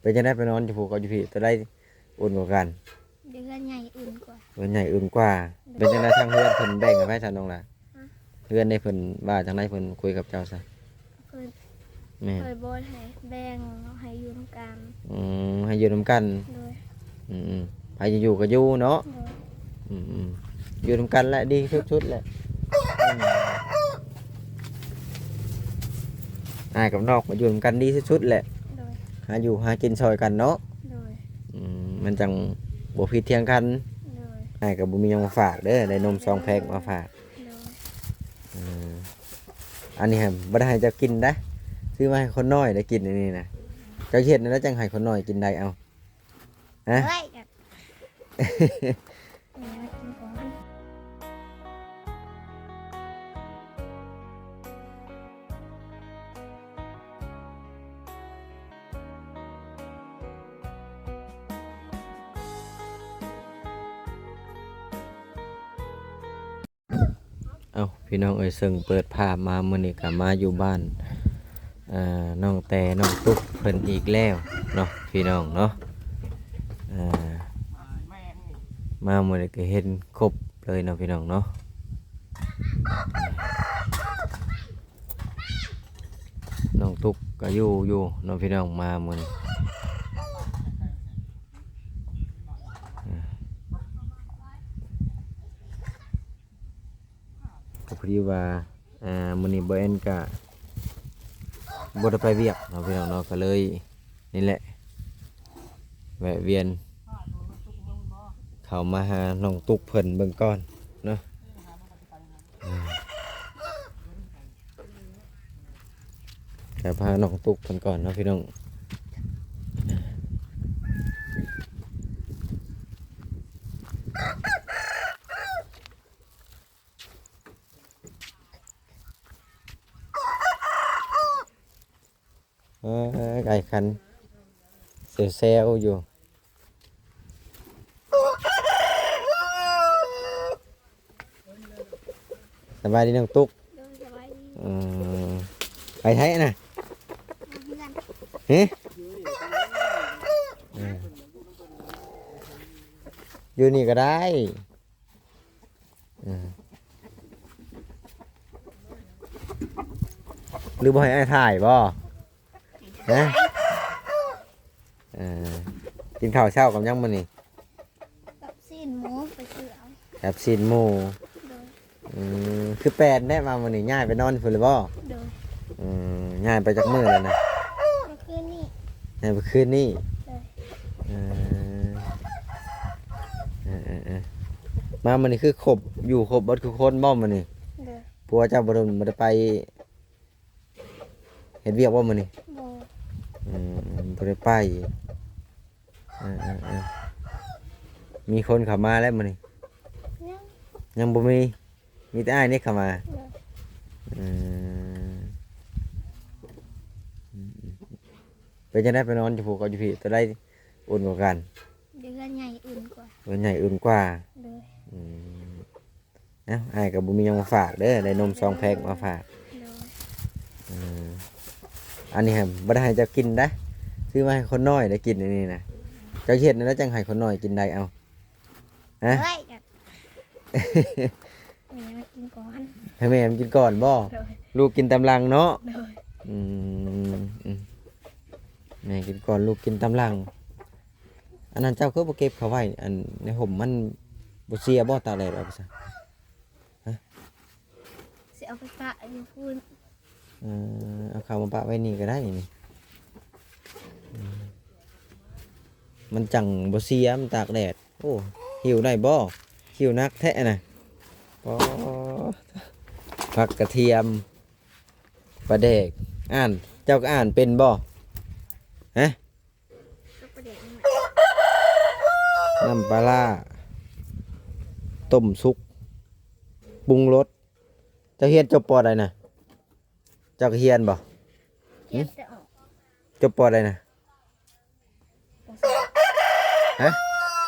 เป็นจังได๋ไปนอนอยู่ภูกับอยู่พี่ตัวใดอุ่นกว่ากันเดือนใหญ่อื่นกว่าเรือนใหญ่อุ่นกว่า เป็นจังได๋ทางเฮือนเพิ่นแบ่งกันไว้ซะน้องล่ะฮะเฮือนได้เพิ่นว่าจังได๋เพิ่นคุยกับเจ้าซะเคยแม่เคยโบนให้แบ่งให้อยืมกันอืมให้อยู่นํกันโดยอืมๆไปอยู่ก็อยู่เนาะโดยอืมๆอยู่นํกันแหละดีสุดๆแหละอืมอ้ายกับนอกมาอยู่นํกันดีสุดๆแหละโดย หาอยู่หากินซอยกันเนาะโดยอืมมันจังบ่ผิดเที่ยงกันโดยอ้ายก็บ่มีหยังมาฝากเด้อได้นมซองแพ็คมาฝากโดยอืมอันนี้ครับบ่ได้ให้เจะกินนะซื้อมาให้คนน้อยได้กินอันนี้นะเจ้าเฮ็ดนั่นแล้วจังให้คนน้อยกินได้เอา ฮะ เฮ้ย พี่น้องเอ้ยซึ่งเปิดภาพมามื้อนี้ก็มาอยู่บ้านอ่าน้องแต่น้องตุ๊กเพิ่นอีกแล้วเนาะพี่น้องเนาะอ่ามามื้อนี้ก็เห็นครบเลยเนาะพี่น้องเนาะน้องตุ๊กก็อยู่อยู่เน้องพี่น้องมามื้อนี้ พอดีว่าอ่ามื้อนี้บ่แอนก็บ่ได้ไปเวียกเนาะพี่น้องเนาะก็เลยนี่แหละแวะเวียน เข้ามาหาน้องตุกเพิ่นเบิ่งก่อนเนาะอืมก็พาน้องตุกเพิ่นก่อนเนาะพี่น้อง ไก่คันเซลๆอยู่สบายดีน้องตุ๊กโดยสบายดีอืมไปไทยนะมาเพื่อนเฮ้อยู่นี่ก็ได้อืมหรือบ่ให้อ้ายถ่ายบ่ ฮะเออกินข้าวเช้ากับยังมื้อนี่กับสิ้นหมูไปเสือเอาแบบสินหมูโดยอืมคือแปลนได้มามื้อนี้ย้ายไปนอนพุ่นเลยบ่โดยอืมย้ายไปจากมื้อแล้วนะเมื่อคืนนี่ย้ายไปคืนนี้โดยเออเออเออเออมามันนี่คือครบอยู่ครบบัดคือคนบ่มันนี่โดยผัวเจ้าบ่ได้บ่ได้ไปเฮ็ดเวียกบ่มันนี่โบอืม บ่ได้ไปเออเออเออมีคนเข้ามาแล้วมันนี่ยังยังบ่มี มีแต่อ้ายนี่เข้ามาโดยอืมอืมอืมเป็นจังได๋ไปนอนอยู่ภูกับอยู่พี่ตัวใดอุ่นกว่ากันเดือนใหญ่อื่นกว่าตัวใหญ่อุ่นกว่าโดยอืมเอ้าอ้ายกับบุมีหยังมาฝากเด้อได้นมซองแพ็คมาฝากโดยอืมอันนี้ครับบ่ได้ให้เจ้ากินนะ ซื้อมาให้คนน้อยได้กินอันนี้นะเจ้าเฮ็ดนั่นแล้วจังให้คนน้อยกินได้เอาฮะเฮ้ยกันแม่มากินก่อนให้แม่มันกินก่อนบ่โดยลูกกินตำลังเนาะโดยอืมอืมแม่กินก่อนลูกกินตำลัง อันนั้นเจ้าคือบ่เก็บเขาไว้อันในห่มมันบ่เสียบ่ตากแดดเอาไปซะสิเอาไปปะอยู่พูนเออเอาเข้ามาปะไว้นี่ก็ได้นี่อื มมันจังบ่เสียมันตากแดด โอ้หิวได้บ่หิวนักแท้น่ะอ๋อผักกระเทียมปลาแดก อ่าน เจ้าก็อ่านเป็นบ่ฮะก็ประเด็นนี่น้ำปลาร้าต้มซุกปรุงรสเจ้าเฮียนจบปอใดน่ะเจ้าก็เฮียนบ่เย็บจะออกจบปอใดน่ะปสาม ฮะ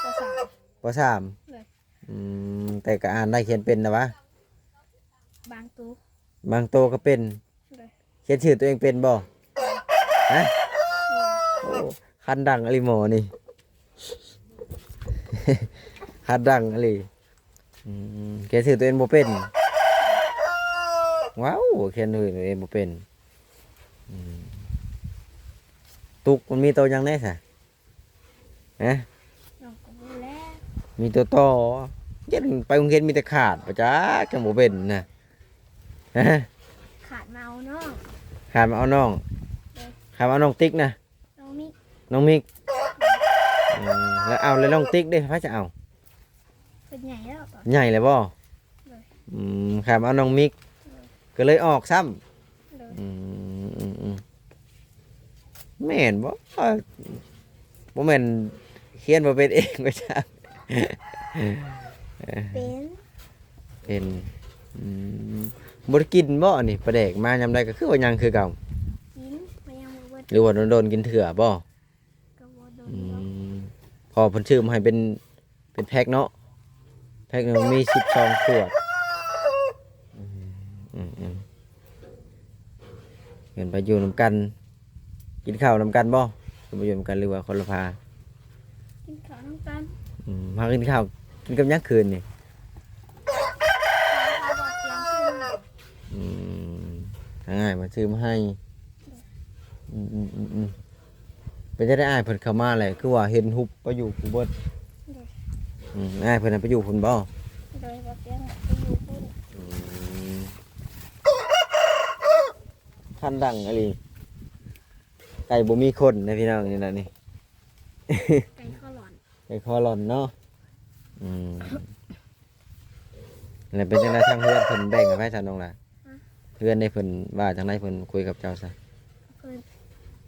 ปสามปสามเลยอืมแต่ก็อ่านได้เขียนเป็นนะวะบางตู้บางโตวก็เป็น เลยเขียนชื่อตัวเองเป็นบ่ฮะโอ้คันดังอะไรหมอนี่ คันดังอะไรอืมแกถือตัวเองบ่เป็น ว้าวแค่ถือตัวเองบ่เป็นอืมตุกมันมีตัวหยังแน่สะฮะน้องก็บ่แล้ว มีตัวต่อเย็นไปโรงเรียนมีแต่ขาดประจ้าจังบ่เป็นนะฮะขาดเมาเนาะขาดมาเอาน้องขาดมาเอาน้องติ๊กนะน้องมิน้องมิกอืมแล้วเอาแล้วน้องติ๊กเด้พระจะเอาเป็นใหญ่แล้วตอนใหญ่เลยบ่เลยอืมขาดมาเอาน้องมิกก็เลยออกซ้ำเลยอืมอืมอืมแม่นบ่เอ้ยบ่แม่นเขียนบ่เป็นเองก็จ้า เป็นเป็นอืมบ่ได้กินบ่นี่ปลาแดกมายามใดก็คือว่ายังคือเก่ากินมายังบ่เบิดหรือว่าโดนๆกินเถื่อบ่ก็บ่โดนอืเนาะมพอเพิ่นชื่อมาให้เป็นเป็นแพ็คเนาะแพ็คหนึงมี12ขวดอืมอืมอืมเห็นไปอยู่นํกัน กินข้าวนํกันบ่คือไปอยู่นํกันหรือว่าคนละพากินข้าวน้ำกันอืมมากินข้าวกินกับยังคืนนี่ข้าบอดเตียงขึ้นมาอืมทางง่ายมาซื้อมาให้อืมอืมอืมอืมเป็นจะได้อ้ายเพิ่นเข้ามาเลยคือว่าเห็นฮุบไปอยู่กูเบิดอืมอ้ายเพิ่นนะไปอยู่พุ่นบ่ โดยบอดเตียงไปอยู่พุ่นคันดังอะไรไก่บ่มีคนนะพี่น้องนี่นะนี่ ไก่ข้า ไก่คอหล่อนเนาะอืมแล้วเป็นจังไดทางเพื่อนเพิ่นแบ่งกันไปซะน้องล่ะเพื่อนได้เพิ่นว่าจังไดเพิ่นคุยกับเจ้าซะเพิ่น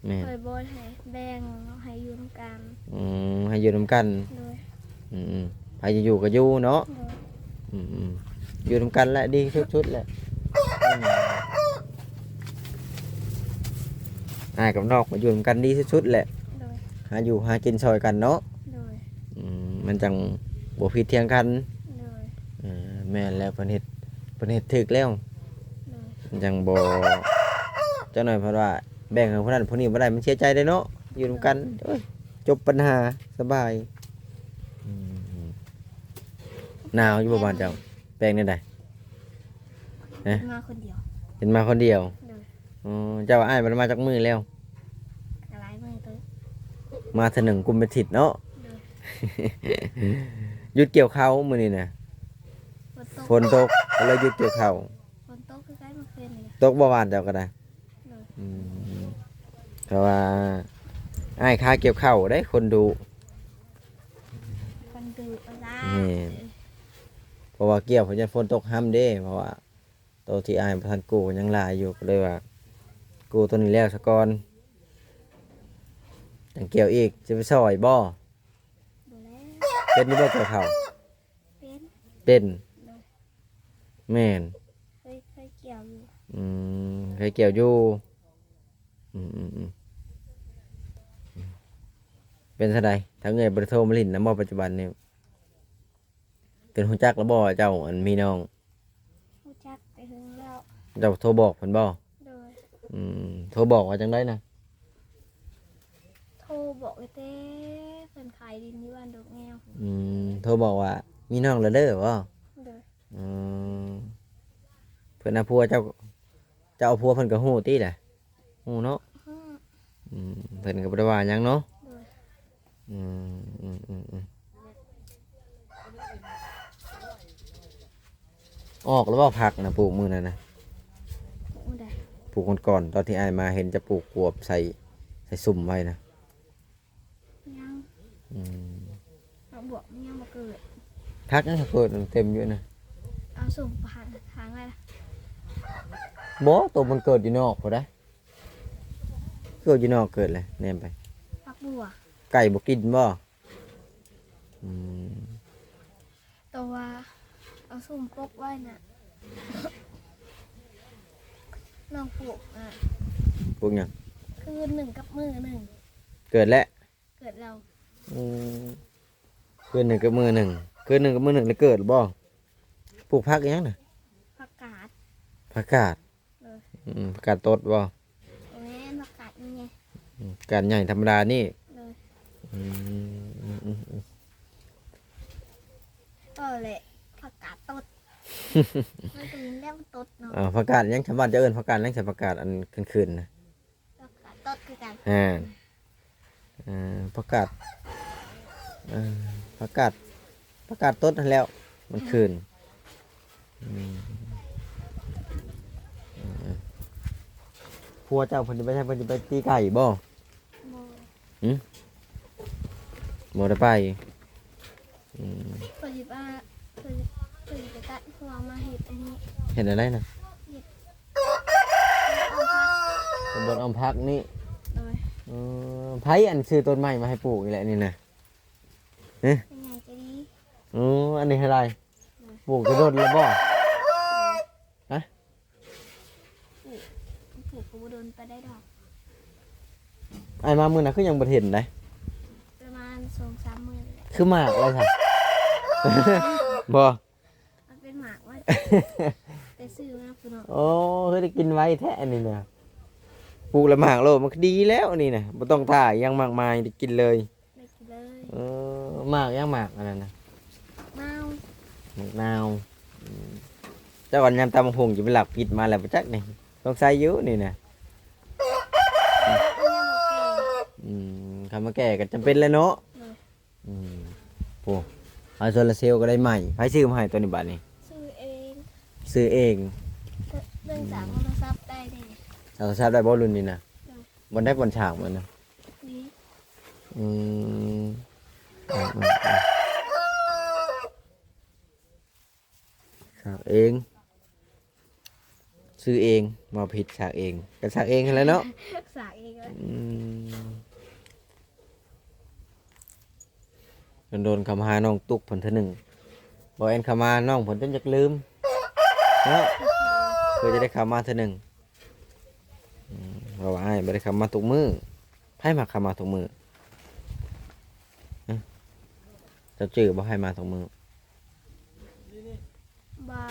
แม่นเคยบอยให้แบ่งให้อยู่ตรงกลางอืมให้อยู่นํกันโดยอืมอืมใครจะอยู่ก็อยู่เนาะโดยอืมอืมอยู่นํกันแหละดีทุกชุดแหละอืมอ้ายกับนอกมาอยู่นํกันดีที่สุดแหละโดยหาอยู่หากินซอยกันเนาะโดยอื มมันจังบ่ผิดเทียงกันโดยเออแม่นแล้วเพิ่นเฮ็ดเพิ่นเฮ็ดถึกแล้วโดยมันจังบ่เจ้าหน่อยเพราะว่าแบ่งให้ผู้นั้นผู้นี้บ่ได้มันเสียใจเด้เนาะอยู่นํกันโอ้ยจบปัญหาสบายอืมหนาวอยู่บ่บ้านเจ้าแบ่งได้ใดมาคนเดียวเห็นมาคนเดียวโดยอ๋อเจ้าอ้ายมันมาจากมือแล้วกระไรมือตัวมาเถอหนึ่งกุมเป็นทิศเนาะโดย หยุดเกี่ยวข้าวมื้อนี้น่ะฝนตกฝนตกก็เลยหยุดเกี่ยวข้าวฝนตกคือใกล้เมื่อคืนนี่ตกบ่หวานเจ้าก็ได้โดยอืมเพราะว่าอ้ายค่าเกี่ยวข้าวได้คนดูคนดูเวลานี่เพราะว่าเกี่ยวเพราะจะฝนตกห้ามเด้เพราะว่าตัวที่อ้ายบ่ทันกู้ยังหลายอยู่ก็เลยว่า กู้ตัวนี้แล้วซะก่อนจังเกี่ยวอีกจะไปซอยบ่ดูแล เป็นนี่บ่เกี่ยวข้าวเป็นเป็นแม่นเคยเคยเกี่ยวอยู่อืมเคยเกี่ยวอยู่อืมอืมอืมเป็นเท่าใดทั้งเงยบริโทรมาลินนะบ่ปัจจุบันนี่เป็นหุ่จักแล้วบ่เจ้าอันมีน้องรู้จักไปถึงแล้วเจ้าโทรบอกเพิ่นบ่โดยอืมโทรบอกว่าจังไดนะโทรบอกไอ้เต้เพิ่ นขายดินที่บ้านดอกแงวอืมโทรบอกว่า มีน้องแล้วเด้อบ่โดยอืมเพิ่นเอาผัวเจ้าเจ้าเอาผัวเพิ่นก็ฮู้ติแหละฮู้เนาะฮึ่มอืมเพิ่นก็บ่ได้ว่าหยังเนาะ โดยอืมอืมอืมอืมออกแล้วบ่ผักนะปลูกมือนั่นนะอู้ได้ปลูกก่อนๆตอนที่อายมาเห็นจะปลูกกวบใส่ใส่สุ่มไว้นะยัง อืมเอาบวกมันยังมาเกิดพักนั่นเกิดเต็มอยู่นะเอาส่งผ่านทางอะไรล่ะบ่ตัวมันเกิดอยู่นอกพอได้เกิดอยู่นอกเกิดเลยแนมไป พักบัวไก่บ่กินบ่อืมตัวเอาสุ่มปกไว้น่ะน้องปลูกอะพวกหยังคือหนึ่งกับมือหนึ่งเกิดแล้ว เกิดเรา อืมเกิดหนึ่งกับมือหนึ่งเกิดหนึ่งกับมือหนึ่งแล้วเกิดบ่ปลูกพักอิหยังน่ะผักกาดผักกาดเอออืมผักกาดตดบ่แม่นผักกาดนี่ไงอืมการใหญ่ธรรมดานี่เลยอืมอืมอืมอืมก็เลยผักกาดตดมันก็ยิงได้มันตดเนาะอ่าผักกาดยังชาวบ้านจะเอิ้นผักกาดยังใส่ผักกาดอันคืนๆนะ ผักกาดตดคือกันอ่าอ่าผักกาด อ่าผักกาดผักกาดต้นนั่นแล้ว มันคืนอืมอ่าพัวเจ้าเพิ่นจะไปใช้เพิ่นจะไปตีไก่บ่โบบ่ได้ไปอืมเพิ่นสิว่าเพิ่นเพิ่นจะตัดหัวมาเฮ็ดอันนี้เห็นอะไรนะเอาผักตำบลอมพักนี่โดยเออไผอันซื้อต้นไม้มาให้ปลูกนี่แหละนี่นะ เป็นไงจะดีอ๋ออันนี้อะไรปลูกจะโดนแล้วบ่ผูกกูบ่โดนไปได้ดอกไอ้มามื้อน่ะคือยังบ่เห็นได้ประมาณสองสามหมื่นแหละคือมากเลยค่ะบ่มันเป็นหมากว่าไปซื้อมาพุ่นเนาะโอ้เฮ้ยได้กินไว้แท้อันนี้เนี่ยปลูกละหมากโลดมันก็ดีแล้วนี่นะบ่ต้องท่ายังมากมายได้กินเลยได้กินเลยเออห มากยังหมากอันนั้นนะเมาหมากนาวอืมเจ้าวันยามตามหงจะไปหลักผิดมาแล้วบ่จักนี่ต้องใส่อยู่นี่นะแล้วยังบ่แก่อืมคำว่าแก่ก็จำเป็นแล้วเนาะเลยอืมโอ้เอาโซลาร์เซลล์ก็ได้ใหม่ไผซื้อมาให้ตัวนี้บัดนี้ซื้อเองซื้อเอง เรื่องจากโทรศัพท์ได้เลย เราทราบได้บ่รุ่นนี้นะได้ บนได้บนฉากมันนะนี่อืม อืมอืมอืมฉากเอง ซื้อเองมาผิดฉากเองก็ฉากเองนั่นแหล้วเนาะรักษาเองเลยอืมโดนโดนคำหาน้องตุกผลเทอหนึ่งบอกเอ็นคำมาน้องผลจนจะลืมเนาะเพื่อจะได้คำมาเทอหนึ่งอืมเราว่าไอ้ไม่ได้คำมาทุกมือให้มาคำมาทุกมือเอ้า เจะจื้อบ่ให้มาทุกมือเบา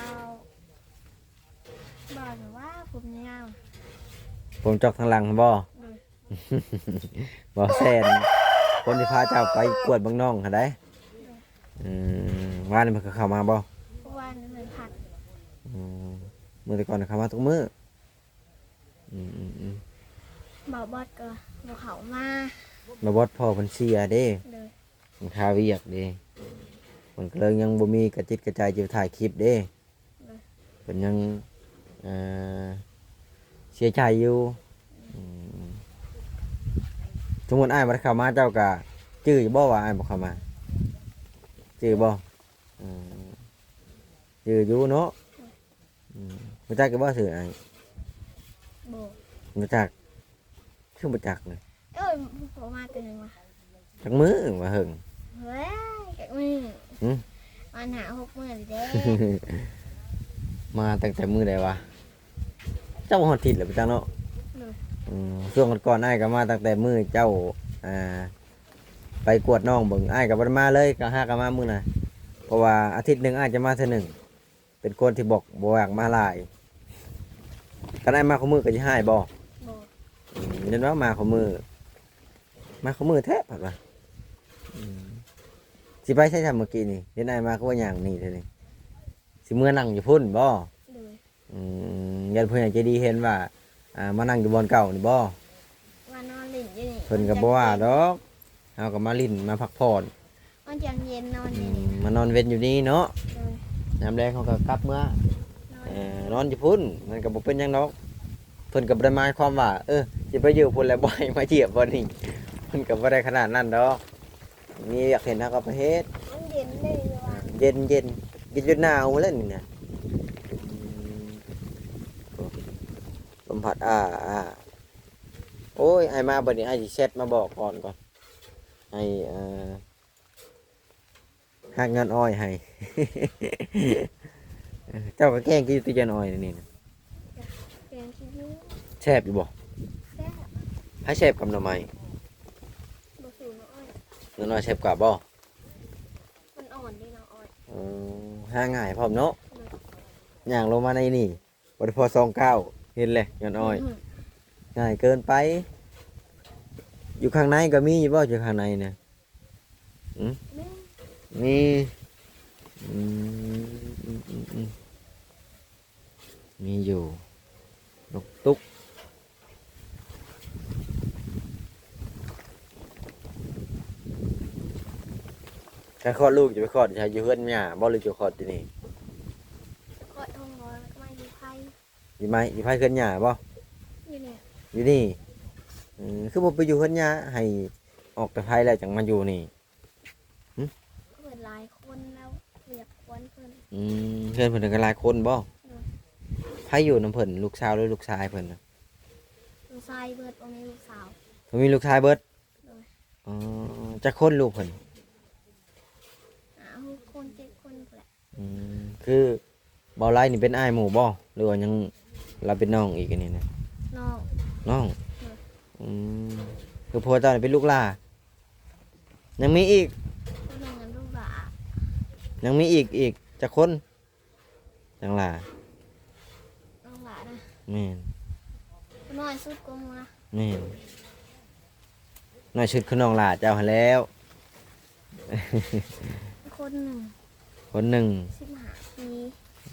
เบาหรือว่าผมยาวผมจอกทางหลังบ่เลยบ่แซนคนที่พาเจ้าไปกวดเบางน้องค่ะได้อืมว่านี่มันก็เข้ามาบ่เพราะว่านี่มันผัดอืมมือแต่ก่อนเขามาทุกมืออืมอืมอืมเบาบอดก็เบาเขามามาบอดพ่อเพันเสียเด้เลย มันคาเวียกเด้มันก็เลยยังบ่มีกระจิตกระจายจะถ่ายคลิปเด้เป็นยังเอ่อเสียใจอยู่อืมสมมุติอ้ายบ่ได้เข้ามาเจ้ากะจื้ออยู่บ่ว่าอ้ายบ่เข้ามาจื้อบ่อืมจื้ออยู่เนาะอืมรู้จักก็บ่ซื่ออ้ายโบรู้จักชื่อบ่จักเลยเอ้ยผมมาเกินว่ะจักมือว่าเหิง เฮ้ยแกะมือหืมวันหาหกมือเลยเด้ มาตั้งแต่มือใดวะเจ้าหอดทิศเหรือเจ้าเนาะเลยอืมช่วงก่อนๆอ้ายก็มาตั้งแต่มือเจ้าอ่าไปกวดน้องเบิ่งอ้ายก็บ่ได้มาเลยก็หาก็มามื้อน่ะเพราะว่าอาทิตย์หนึงอ้ายจะมาเทื่อหนึงเป็นคนที่บอกบ่อยากมาหลายก็ได้มาของมือก็สิให้บ่โบอืมยันว่ามาของมือมาของมือแท้ผัดว่าอืม สิไปใช้ทำเมื่อกี้นี่เห็นอ้ายมาก็ว่าอย่างนี้เท่านี้สิเมื่อนั่งอยู่พุ่นบ่เลยอืมยันเพื่อนใหญ่ใจดีเห็นว่าอ่ามานั่งอยู่บนเก่านี่บ่มานอนเล่นอยู่นี่เพิ่นก็บ่ว่าดอกเฮาก็มาลิ้นมาพักผ่อนมันจังเย็นนอนออืยู่นี่มมานอนเว้นอยู่นี่เนาะเลยยามแรงเขาก็กลับเมื่อ นอนเอ่อนอนอยู่พุ่นมันก็บ่เป็นหยังดอกเพิ่นก็บ่ได้หมายความว่า เออสิไปอยู่พุ่นแล้วบ่ให้มาเหยียบบ่นี่เพิ่นก็บ่ได้ขนาดนั้นดอก มีอยากเห็นเฮาก็ไปเฮ็ดมันเย็นเลยว่ะเย็นเย็นเย็นจนหนาวแล้วนี่นะอืมโอ้ลมพัดอ่าอ่าโอ้ยไอ้มาบัดนี้ไอ้สิเช็ดมาบอกก่อนก่อนไอ้เอ่อหักเงินอ้อยให้ เจ้าก็แกล้งกินตุยันอ้อยนี่นะเปลี่ยนคิดอยูแซ่บอยู่บ่แซ่บให้แซ่บกับหน่อไม้บ่สูน้อย หน่อน้อยแซ่บกว่าบ่มันอ่อนดีเนาะอ่อนอืมหาง่ายพร้อมเนาะย่างลงมาในนี่บ่ได้พอซองเก้าเห็นเลยย้อนอ้อย ง่ายเกินไป อยู่ข้างในก็มีอยู่บ่อยู่ข้างในเนี่ยอืมแม่มีอืมอืมอืมอืมมีอยู่นกตุ๊ก ถ้าคลอดลูกจะไปคลอดใช่อยู่เพื่อนหย่าบ่หรือจะคลอดที่นี่คอยทองร้อยแล้วก็มาอยู่ไทยอยู่ไหมอยู่ไผเพื่อนหย่าบ่อยู่เนี่ยอยู่นี่อืมคือบ่ไปอยู่เพื่อนหย่าให้ออกแต่ไผแล้วจังมาอยู่นี่เปิดหลายคนแล้วเรียกควนเพิ่นอืมเพื่อนเพิ่นก็หลายคนบ่เออไผอยู่นํเพิ่นลูกสาวหรือลูกชายเพิ่นน่ะลูกชายเบิดบ่มีลูกสาวเพิ่นมีลูกชายเบิดเอออ๋อจักคนลูกเพิ่น อ้าวคนเจ็ดคนแหละ อืมคือบ่ไล่นี่เป็นอ้ายหมู่บ่หรือว่ายังเราเป็นน้องอีกอันนี้นะน้องน้องเอออืมคือพ่อเจ้านี่เป็นลูกหลายังมีอีก คนหนึ่งนั้นลูกหลายังมีอีกอีกจักคนจังหล่าน้องหลานะแม่นคนน้อยสุดก็มูนะแม่นน้อยชุดคือน้องหลาเจ้าหันแล้ว คนหนึ่ง คนหนึ่งสิบห้าปี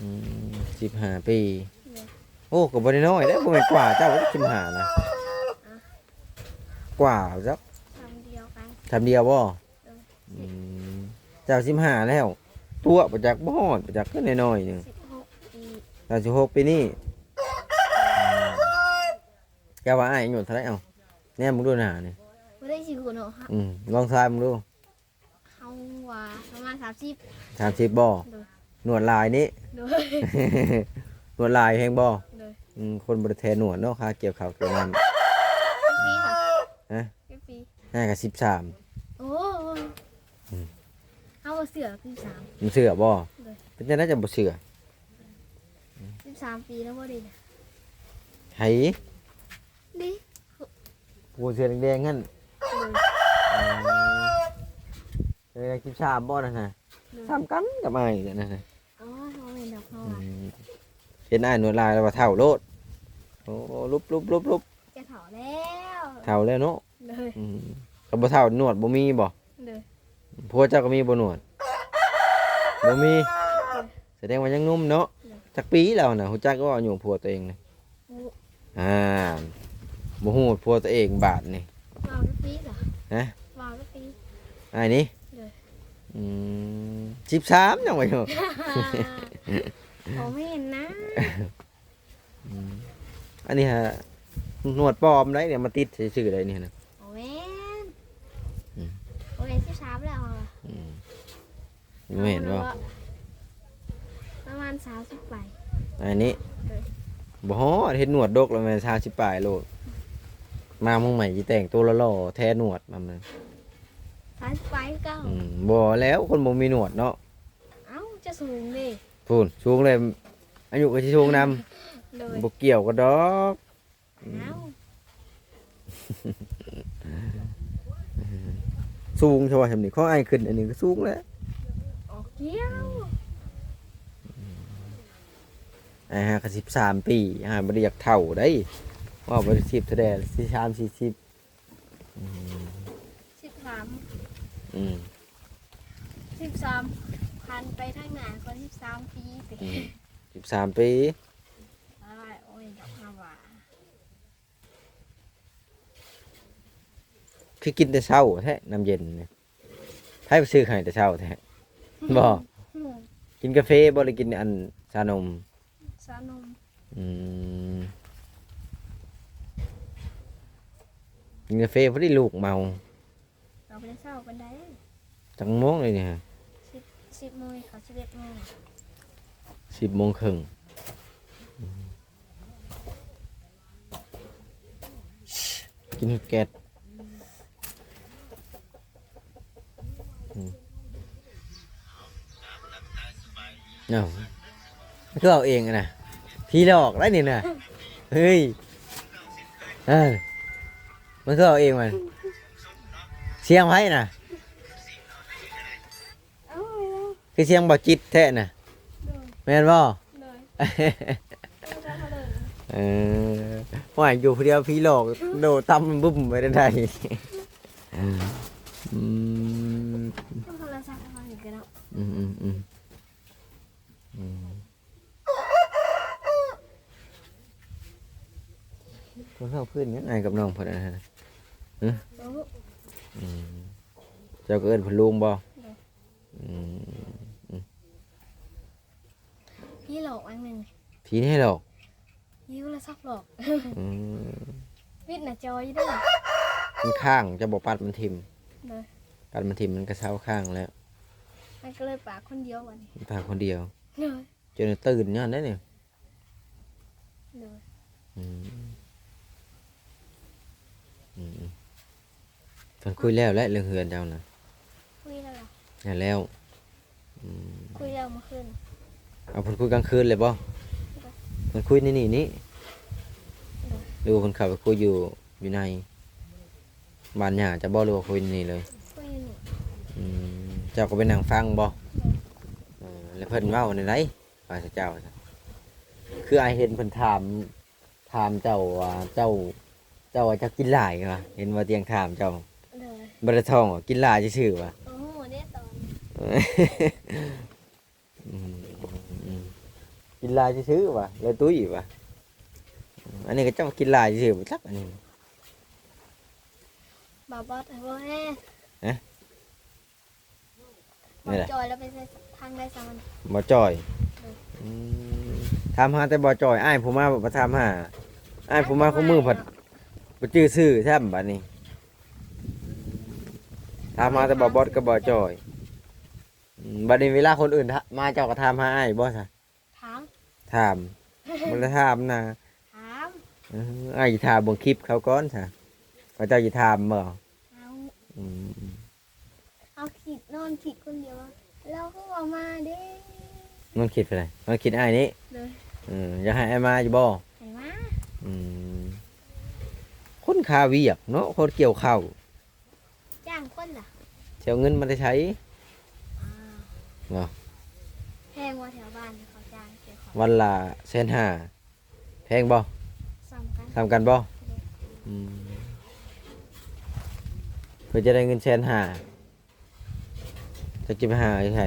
อืมสิบห้าปีเลยโอ้ก็บ่ได้น้อยแล้วบ่แม่นกว่าเจ้าสิบห้านะกว่าเจ้าทำเดียวกันทำเดียวบ่เอออืมเจ้าสิบห้าแล้ว ตัวประจักษ์บ่ฮอดประจักษ์ก็น้อยๆหนึงสิบหกปีเจ้าสิบหกปีนี่แกว่าอ้ายอายุเท่าไหร่เอ้าแน่มึงดูหน้านี่ไม่ได้สิคุณเนาะฮะอืมลองทายมึงดูเขา ว่า ประมาณสามสิบสามสิบบ่เลยหนวดลายนี่เลยหนวดลายแฮงบ่เลยอืมคนบ่ได้แทนหนวดเนาะค่าเกี่ยวข้าวเกี่ยวน้ปีค่ะฮะกี่ปีำน่าก็สิบสาม โอ้อืม เอาเสือปีสามมึงเชื่อบ่เลยเป็นจังได๋จะบ่เชื่อสิบสามปีแล้วพอดีนะไห้ดิ กูเสื้อแดงๆงั้นเลย เออสิบสามบ่นั่นน่ะเลยซ้ำกันกับอ้ายนั่นน่ะอ๋อเขาเป็นดอกเขาอือะมเห็นอ้ายหนวดลายแล้วว่าเท่าโลดโอ้ลุบลุบลุบลุบจะเถาแล้วเท่าแล้วเนาะเลยอืมก็บ่เท่าหนวดบ่มีบ่เลยผัวเจ้าก็มีบ่หนวดบ่มีแสดงว่ายังหนุ่มเนาะจักปีแล้วน่ะฮู้จักว่าอายุผัวตัวเองน่ะโอ้อ่าบ่ฮู้ผัวตัวเองบาดนี่ วาวทุกปีเหรอฮะ วาวทุกปี อ้ายนี่ เลยอืม13ยังว่าอยู่ผมไม่เห็นนะอันนี้ฮะหนวดปลอมได้เนี่ยมาติดซื่อๆได้นี่นะโอ้แม่นอืมโอ้ยสิบสามแล้วเหรออืมไม่เห็นบ่ประมาณสามสิบใบอันนี้เลยบ่ฮอดเฮ็ดหนวดดกแล้วแม่น30ปลายโลดมามึงใหม่สิแต่งตัวหล่อๆแท้หนวดมัน น่ะสามสิบใบเก้าอืมบ่แล้วคนบ่มีหนวดเนาะเอ้าจะสูงดิพูนสูงเลยอายุก็สิสูงนำเลยบ่เกี่ยวกันดอกเอ้าสูงใช่ป่ะทำนี่ข้อไอ้ายขึ้นอันนี้ก็สูงแล้วออกเกี้ยวไอ้ฮะก็สิบสามปีอ่าบริอยากเท่าได้ว่าบริสิบเท่าใดสิสามสี่สิบอืมสิบสาม อืมสิบสามพันไปทางไหนก็สิบสามปีสิอืมสิบสามปีอ้ายโอ้ยดอกฮาวาคือกินแต่เช้าแท้น้ำเย็นเนี่ยให้ไปซื้อให้แต่เช้าแท้บ่หืมกินกาแฟบ่ได้กินอันชานม สานมอืมกินกาแฟเพราะได้ลูกเมา เราไปเศร้ากันได้จังโมงเลยเนี่ยสิบสิบโมงเขาสิบเอ็ดโมงสิบโมงครึ่งกินแกดอืมเนาะมันก็เอาเองอะนะพี่หลอกได้นี่นะเฮ้ยเออมันก็เอาเองมันเสียงไว้นะเอ้าเลยคือเสียงบ่จิตแท้น่ะเลยแม่นบ่เลยเอาจะเอาเลยเออว่าอยู่คนเดียวพี่หลอกโดดตั้มบุ้มไปได้ไดอืมกันเนาะอืมอืมอืมอืมคนเข้าเพื่อนงั้นไอ้กับน้องเพิ่นอะนะโอ้อืม เจ้าก็เอิ้นเพิ่นลุงบ่อืมพี่หลอกอันหนึ่งผีให้หรอกยิ้วแล้วซักหลอกอืมวิทย์น่ะจอยด้วย มันข้างจะบอกปัดมันทิมเลยปัดมันทิมมันก็เช้าข้างแล้วมันก็เลยปากคนเดียววันนี้มันพาคนเดียว เลยจนตื่นย้อนได้เนี่ยเลยอืมอืมอืม เพิ่นคุยแล้วและเรื่องเฮือนเจ้านะคุยแล้วเหรออย่าแล้วอืมคุยแล้วเมื่อคืนเอาเพิ่นคุยกลางคืนเลยบ่เพิ่นคุยในี่นี่นี่หรือว่าเพิ่นเข้าไปคุยอยู่อยู่ในบ้านหญ้าจะบ่หรือว่าคุยในนี่เลยคุยอยู่นี่อืมเจ้าก็ไปนั่งฟังบ่เออแล้วเพิ่นเว้าในไหนว่าแต่เจ้าซะคือไอายเห็นเพิ่นถามถามเจ้าว่าเจ้า เจ้าว่าจะกินหลายว่ะเห็นว่าเตียงถามเจ้าเลย บ่ได้ท้องว่ากินหลายซื่อๆว่ะ โอ้โหเนี่ยตอนอืมอืมกินหลายซื่อๆว่ะเลยตุ้ยว่ะอันนี้ก็เจ้ากินหลายซื่อๆบ่จักอันนี้ บาบอสไอ้บ่แฮ่เอ๊ะบนี่อแหละ จอยแล้วไปใส่ทางได้สามวันบ่จ่อยอืมอืมถามหาแต่บ่จ่อยอ้ายผมมาบ่ถามหาอ้ายผมมาคู่มือผัดบ่จื้อซื่อแท้บัดนี้ ถามมาแต่บ่บอดก็บ่จ่อยอืมบัดนี้เวลาคนอื่นทะมาเจ้าก็ถามหาอ้ายบ่ซะถาม ถามบ่ได้ถามนะถามเอออ้ายสิถามเบิ่งคลิปเขาก่อนซะเขาเจ้าสิถามบ่เอาอืมเอาขีดนอนขีดคนเดียวอะเราก็เอามาเด้ มันคิดไปเลยมันคิดอ้ายนี้เลย อืมอยากให้อ้ายมาอยู่บ่ไหนมาอืมคนคาเวียกเนาะคนเกี่ยวข้าว จ้างคนล่ะสิเอาเงินมาได้ใช้อ้าวเนาะแพงกว่าแถวบ้านเขาจ้างเกี่ยวของวันละแสนห้าแพงบ่ซ้ำกัน ทำกันบ่อืมเพื่อจะได้เงินแสนห้าจะจะไปหาใช่